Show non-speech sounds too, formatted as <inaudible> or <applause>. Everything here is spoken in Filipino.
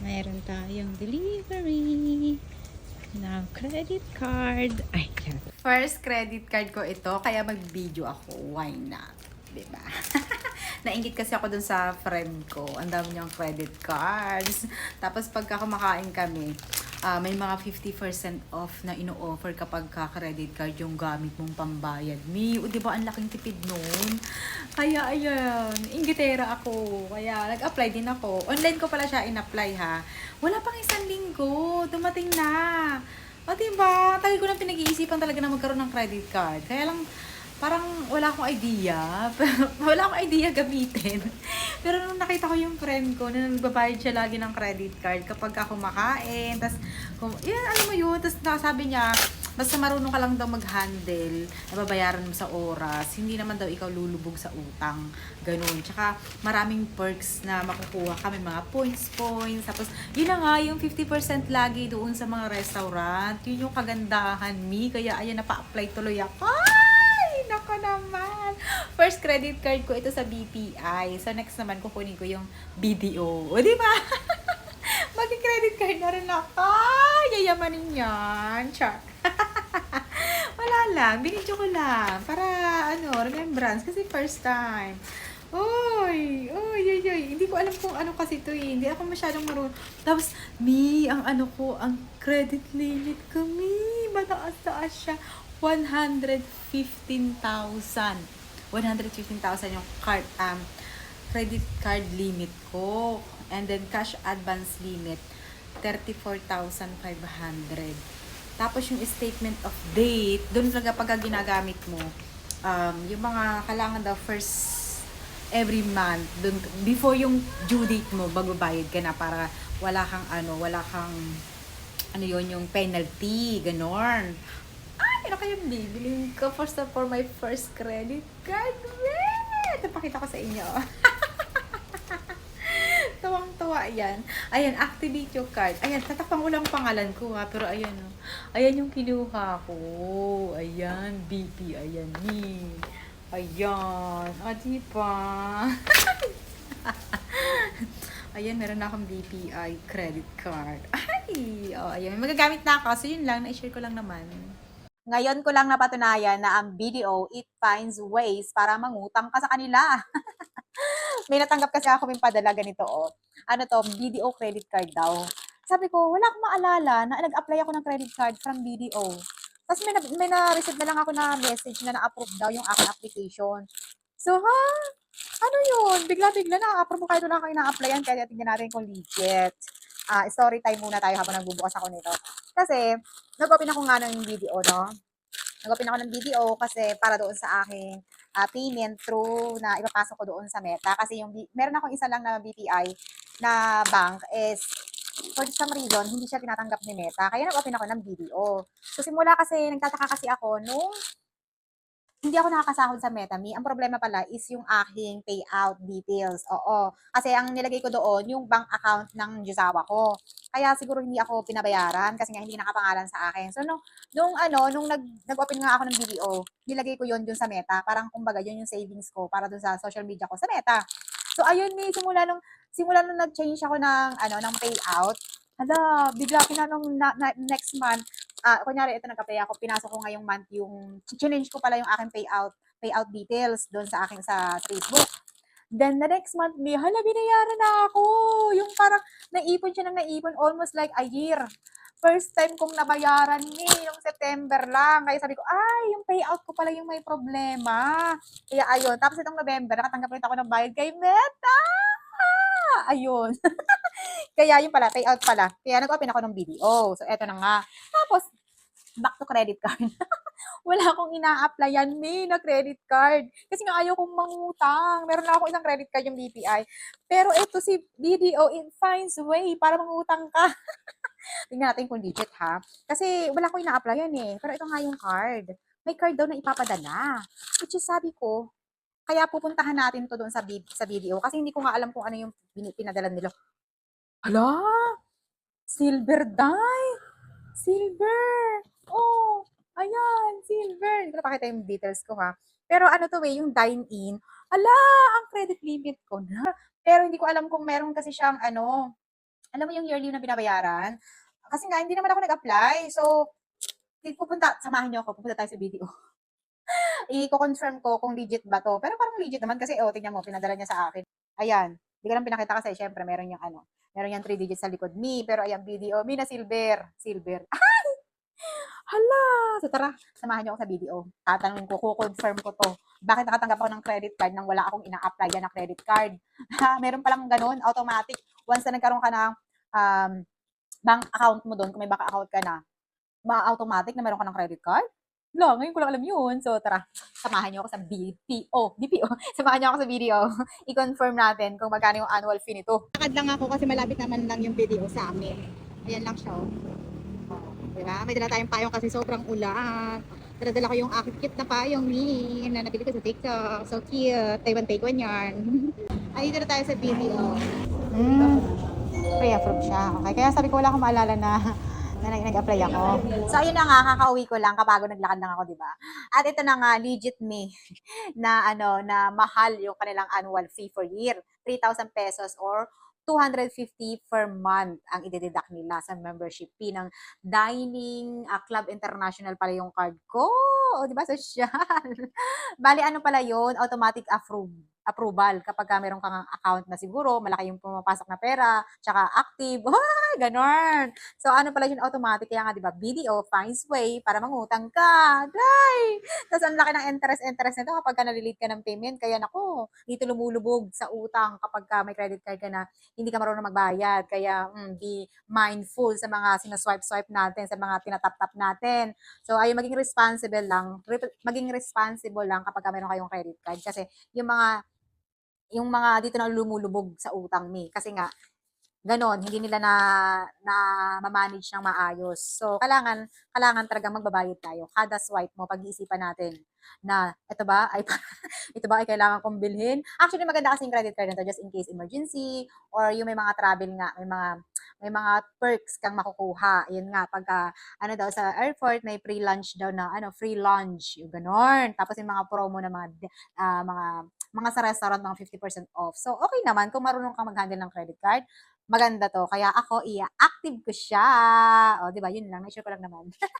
Meron tayong delivery ng credit card. Ay. First credit card ko ito, kaya mag-video ako. Why not? Diba? <laughs> Nainggit kasi ako dun sa friend ko. Ang dami niyang credit cards. Tapos pagka kumakain kami, ah, may mga 50% off na ino-offer kapag ka-credit card yung gamit mong pambayad. Mi, o diba ang laking tipid nun? Kaya ayan, inggitera ako. Kaya nag-apply din ako. Online ko pala siya in-apply ha. Wala pang isang linggo. Dumating na. O diba, tagal ko nang pinag-iisipan talaga na magkaroon ng credit card. Kaya lang, parang wala akong idea. <laughs> wala akong idea gamitin. <laughs> Pero nung nakita ko yung friend ko na nagbabayad siya lagi ng credit card kapag ako makain, tas, kung, yan, alam mo yun, tas nakasabi niya, basta marunong ka lang daw mag-handle, nababayaran mo sa oras, hindi naman daw ikaw lulubog sa utang. Ganun. Tsaka maraming perks na makukuha kami, mga points, points. Tapos, yun na nga, yung 50% lagi doon sa mga restaurant. Yun yung kagandahan, mi. Kaya, ayan, napa-apply tuloy ako. Nako naman. First credit card ko ito sa BPI. So, next naman, kukunin ko yung BDO. O, di ba? <laughs> Mag-credit card na rin ako. Ay, Yayamanin yan. Char. <laughs> Wala lang. Binidyo ko lang. Para, ano, remembrance. Kasi first time. Oy, oy, oy, oy. Hindi ko alam kung ano kasi to eh. Hindi ako masyadong marunong. Tapos, mi, ang ano ko, ang credit limit ko, mi. Mataas-taas siya. 115,000. 115,000 yung card, um, credit card limit ko. And then, cash advance limit, 34,500. Tapos yung statement of date, doon talaga pagka ginagamit mo, um, yung mga kailangan daw first every month, dun, before yung due date mo, magbabayad ka na para wala kang ano, wala kang ano yon yung penalty, ganon. Ano kaya bibiling ko for, for my first credit card? Wait! Ito pakita ko sa inyo. <laughs> Tuwang-tuwa yan. Ayan, activate your card. Ayan, tatakpan ko lang pangalan ko ha. Pero ayan o. Ayan yung kinuha ko. Ayan, BP. Ayan, ni. Ayan. O, di ba? <laughs> ayan, meron na akong BPI credit card. <laughs> Ay! O, ayan. Magagamit na ako. So, yun lang. Na-share ko lang naman. Ngayon ko lang napatunayan na ang BDO, it finds ways para mangutang ka sa kanila. <laughs> may natanggap kasi ako may padala ganito, oh. Ano to, BDO credit card daw. Sabi ko, wala akong maalala na nag-apply ako ng credit card from BDO. Tapos may, na, may na-receive na lang ako na message na na-approve daw yung aking application. So, ha? Ano yun? Bigla-bigla na-approve kahit wala kang ina-applyan. Kaya tingnan natin kung legit. Ah, story time muna tayo habang nagbubukas ako nito. Kasi, nag-open ako nga ng video, no? Nag-open ako ng video kasi para doon sa aking ah, payment through na ipapasok ko doon sa Meta. Kasi yung, meron akong isa lang na BPI na bank is for some reason, hindi siya tinatanggap ni Meta. Kaya nag-open ako ng BDO. So, simula kasi, nagtataka kasi ako nung hindi ako nakakasahod sa MetaMe. Ang problema pala is yung aking payout details. Oo. Kasi ang nilagay ko doon, yung bank account ng Jusawa ko. Kaya siguro hindi ako pinabayaran kasi nga hindi nakapangalan sa akin. So, nung, nung ano, nung nag, nag-open nga ako ng BDO, nilagay ko yon dun sa Meta. Parang kumbaga, yun yung savings ko para dun sa social media ko sa Meta. So, ayun ni, simula nung, simula nung nag-change ako ng, ano, ng payout, hala, bigla kina nung na, na, next month, ah, kunyari, ito nagka-pay ako, pinasok ko ngayong month yung, change ko pala yung aking payout, payout details doon sa aking sa Facebook. Then, the next month, may, hala, binayaran na ako. Yung parang, naipon siya ng naipon almost like a year. First time kong nabayaran ni, yung September lang. Kaya sabi ko, ay, yung payout ko pala yung may problema. Kaya ayun. Tapos itong November, nakatanggap ulit ako ng bayad kay Meta. Ayun. <laughs> Kaya yun pala, payout pala. Kaya nag-open ako ng BDO. So, eto na nga. Tapos, back to credit card. <laughs> Wala akong ina-applyan me na credit card. Kasi nga ayaw kong mangutang. Meron na ako isang credit card yung BPI. Pero ito si BDO, it finds way para mangutang ka. <laughs> Tingnan natin kung legit ha. Kasi wala akong ina-applyan eh. Pero ito nga yung card. May card daw na ipapadala. Which is sabi ko, kaya pupuntahan natin to doon sa, B- sa BDO. Kasi hindi ko nga alam kung ano yung pin- pinadala nila. Hala! Silver dye! Silver! Ayan! Silver! Hindi ko napakita yung details ko ha. Pero ano to eh, yung dine-in. Ala! Ang credit limit ko na. Pero hindi ko alam kung meron kasi siyang ano, alam mo yung yearly na binabayaran? Kasi nga, hindi naman ako nag-apply. So, pupunta, samahan niyo ako, pupunta tayo sa video. <laughs> I-confirm ko kung legit ba to. Pero parang legit naman kasi, oh, tingnan mo, pinadala niya sa akin. Ayan. Hindi ko lang pinakita kasi, syempre, meron yung ano, meron yung 3 digits sa likod. Me, pero ayan, video. Me na silver. Silver. <laughs> Hala! So tara, samahan niyo ako sa video. Tatanungin ko, kukonfirm ko to. Bakit nakatanggap ako ng credit card nang wala akong ina-apply na credit card? Meron palang ganun, automatic. Once na nagkaroon ka ng um, bank account mo doon, kung may bank account ka na, ma-automatic na meron ka ng credit card? Wala, ngayon ko lang alam yun. So, tara, samahan niyo ako sa BPO. <laughs> BPO. Samahan niyo ako sa video. <laughs> I-confirm natin kung magkano yung annual fee nito. Lakad lang ako kasi malapit naman lang yung video sa amin. Ayan lang siya. Oh. Oh, diba? May dala tayong payong kasi sobrang ulan. Dala-dala ko yung aking cute na payong ni na nabili ko sa TikTok. So cute. Taiwan Taekwondo yarn. Ay, dito na tayo sa video. Mm. Pre-approve siya. Okay. Kaya sabi ko wala akong maalala na na nag- nag-apply ako. So, ayun na nga, kakauwi ko lang, kapag naglakad lang ako, di ba? At ito na nga, legit me, <laughs> na ano, na mahal yung kanilang annual fee for year. 3,000 pesos or 250 per month ang idededuct nila sa membership fee ng Dining ah, Club International pala yung card ko. O, di ba? Social. <laughs> Bali, ano pala yun? Automatic approve approval kapag ka meron kang account na siguro, malaki yung pumapasok na pera, tsaka active, <laughs> ganon. So, ano pala yun, automatic, kaya nga, di ba, BDO finds way para mangutang ka. Day! Tapos, ang laki ng interest-interest nito kapag ka nalilate ka ng payment. Kaya, nako, dito lumulubog sa utang kapag ka may credit card ka na hindi ka marunong magbayad. Kaya, mm, be mindful sa mga sinaswipe-swipe natin, sa mga tinatap-tap natin. So, ayun, maging responsible lang. Maging responsible lang kapag ka meron kayong credit card. Kasi, yung mga yung mga dito na lumulubog sa utang ni. Kasi nga, ganon, hindi nila na, na ma-manage ng maayos. So, kailangan, kailangan talaga magbabayad tayo. Kada swipe mo, pag-iisipan natin na, ito ba, ay, <laughs> ito ba ay kailangan kong bilhin? Actually, maganda kasi yung credit card nito just in case emergency or yung may mga travel nga, may mga, may mga perks kang makukuha. Yun nga, pagka, ano daw, sa airport, may free lunch daw na, ano, free lunch, yung ganon. Tapos yung mga promo na mga, ah, mga, mga sa restaurant, mga 50% off. So, okay naman kung marunong kang mag-handle ng credit card. Maganda to. Kaya ako, i-active ko siya. O, di ba? Yun lang. Na-share ko lang naman. <laughs>